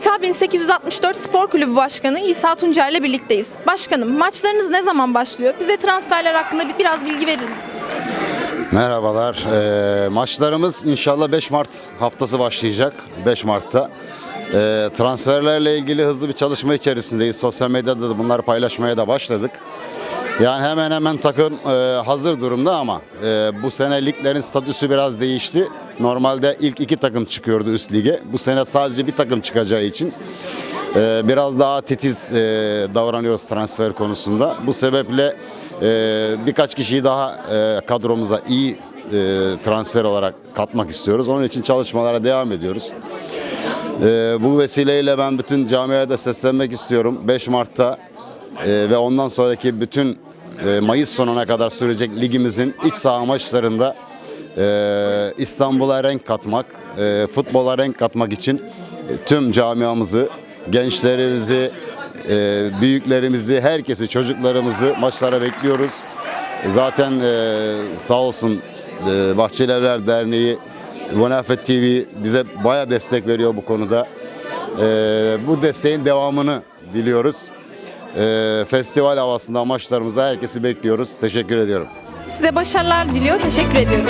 FK 1864 Spor Kulübü Başkanı İsa Tuncer ile birlikteyiz. Başkanım maçlarınız ne zaman başlıyor? Bize transferler hakkında bir- biraz bilgi verir misiniz? Merhabalar. Ee, maçlarımız inşallah 5 Mart haftası başlayacak. 5 Mart'ta. Ee, transferlerle ilgili hızlı bir çalışma içerisindeyiz. Sosyal medyada da bunları paylaşmaya da başladık. Yani hemen hemen takım e, hazır durumda ama e, bu sene liglerin statüsü biraz değişti. Normalde ilk iki takım çıkıyordu üst lige. Bu sene sadece bir takım çıkacağı için e, biraz daha titiz e, davranıyoruz transfer konusunda. Bu sebeple e, birkaç kişiyi daha e, kadromuza iyi e, transfer olarak katmak istiyoruz. Onun için çalışmalara devam ediyoruz. Ee, bu vesileyle ben bütün camiaya da seslenmek istiyorum. 5 Mart'ta e, ve ondan sonraki bütün e, Mayıs sonuna kadar sürecek ligimizin iç saha maçlarında e, İstanbul'a renk katmak, e, futbola renk katmak için e, tüm camiamızı, gençlerimizi, e, büyüklerimizi, herkesi, çocuklarımızı maçlara bekliyoruz. Zaten e, sağ olsun e, Bahçeli Evler Derneği Vonafet TV bize baya destek veriyor bu konuda. Ee, bu desteğin devamını diliyoruz. Ee, festival havasında amaçlarımıza herkesi bekliyoruz. Teşekkür ediyorum. Size başarılar diliyor. Teşekkür ediyorum.